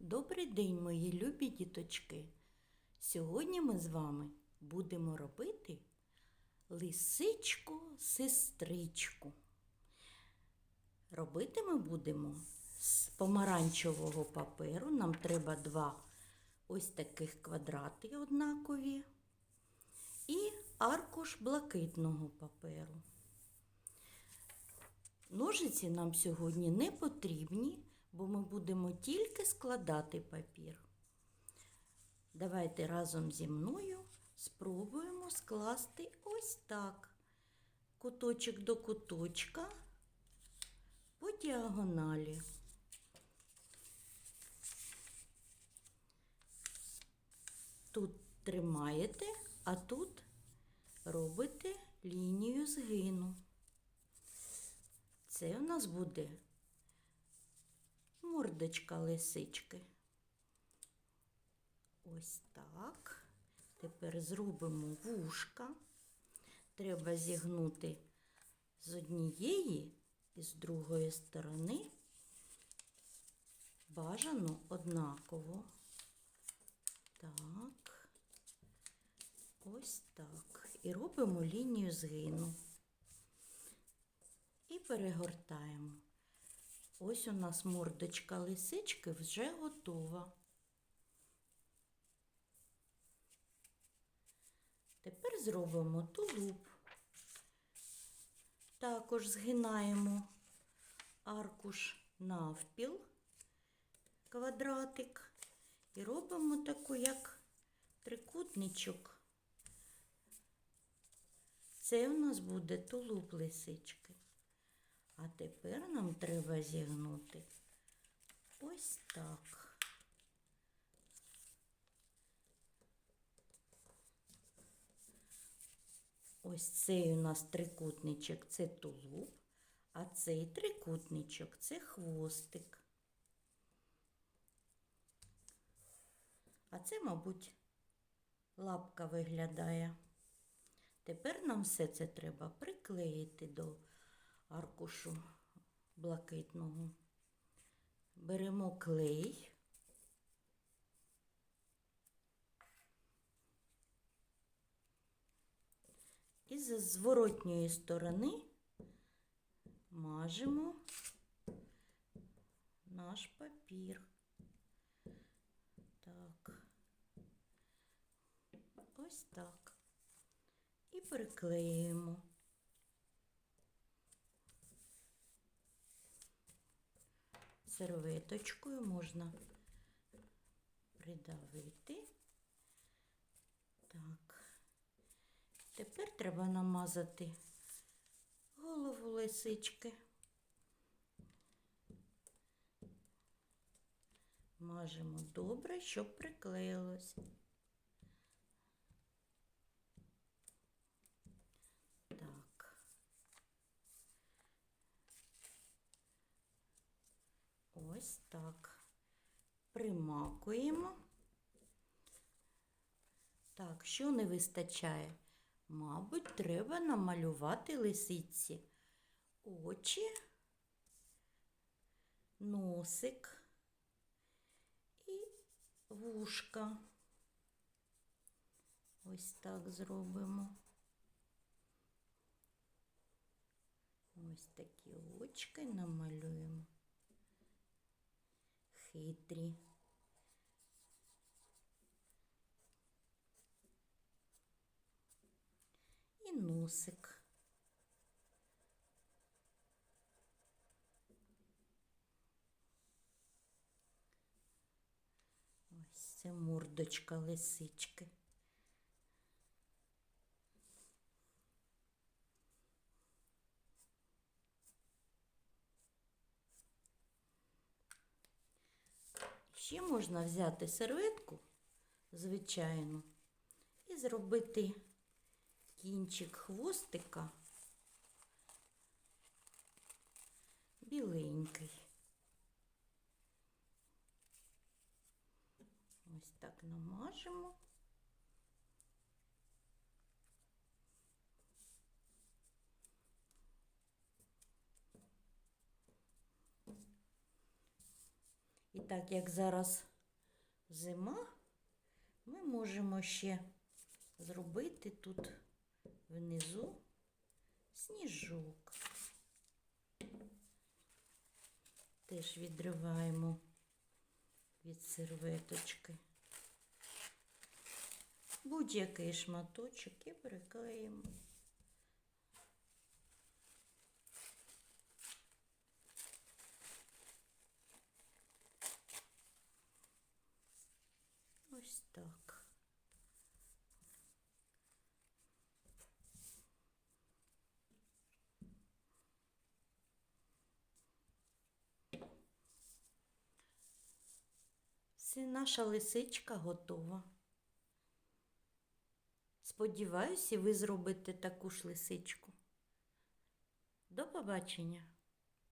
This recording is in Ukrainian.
Добрий день, мої любі діточки. Сьогодні ми з вами будемо робити лисичку сестричку. Робити ми будемо з помаранчевого паперу. Нам треба два ось таких квадрати однакові і аркуш блакитного паперу. Ножиці нам сьогодні не потрібні, бо ми будемо тільки складати папір. Давайте разом зі мною спробуємо скласти ось так. Куточок до куточка по діагоналі. Тут тримаєте, а тут робите лінію згину. Це у нас буде мордочка лисички. Ось так. Тепер зробимо вушка. Треба зігнути з однієї і з другої сторони бажано однаково. Так, ось так. І робимо лінію згину. І перегортаємо. Ось у нас мордочка лисички вже готова. Тепер зробимо тулуб. Також згинаємо аркуш навпіл, квадратик, і робимо таку, як трикутничок. Це у нас буде тулуб лисички. А тепер нам треба зігнути ось так. Ось цей у нас трикутничок це тулуб, а цей трикутничок це хвостик. А це, мабуть, лапка виглядає. Тепер нам все це треба приклеїти до аркушу блакитного. Беремо клей. І з зворотньої сторони мажемо наш папір. Так. Ось так. І приклеюємо. Серветочкою можна придавити. Так. Тепер треба намазати голову лисички. Мажемо добре, щоб приклеїлось. Так. Ось так. Примакуємо. Так, що не вистачає? Мабуть, треба намалювати лисиці очі, носик і вушка. Ось так зробимо. Ось такі очки намалюємо хитрі. І носик. Ось це мордочка лисички. Ще можна взяти серветку, звичайно, і зробити кінчик хвостика біленький. Ось так намажемо. І так як зараз зима, ми можемо ще зробити тут внизу сніжок. Теж відриваємо від серветочки. Будь-який шматочок і приклеїмо. Ось так. Все, наша лисичка готова. Сподіваюся, ви зробите таку ж лисичку. До побачення!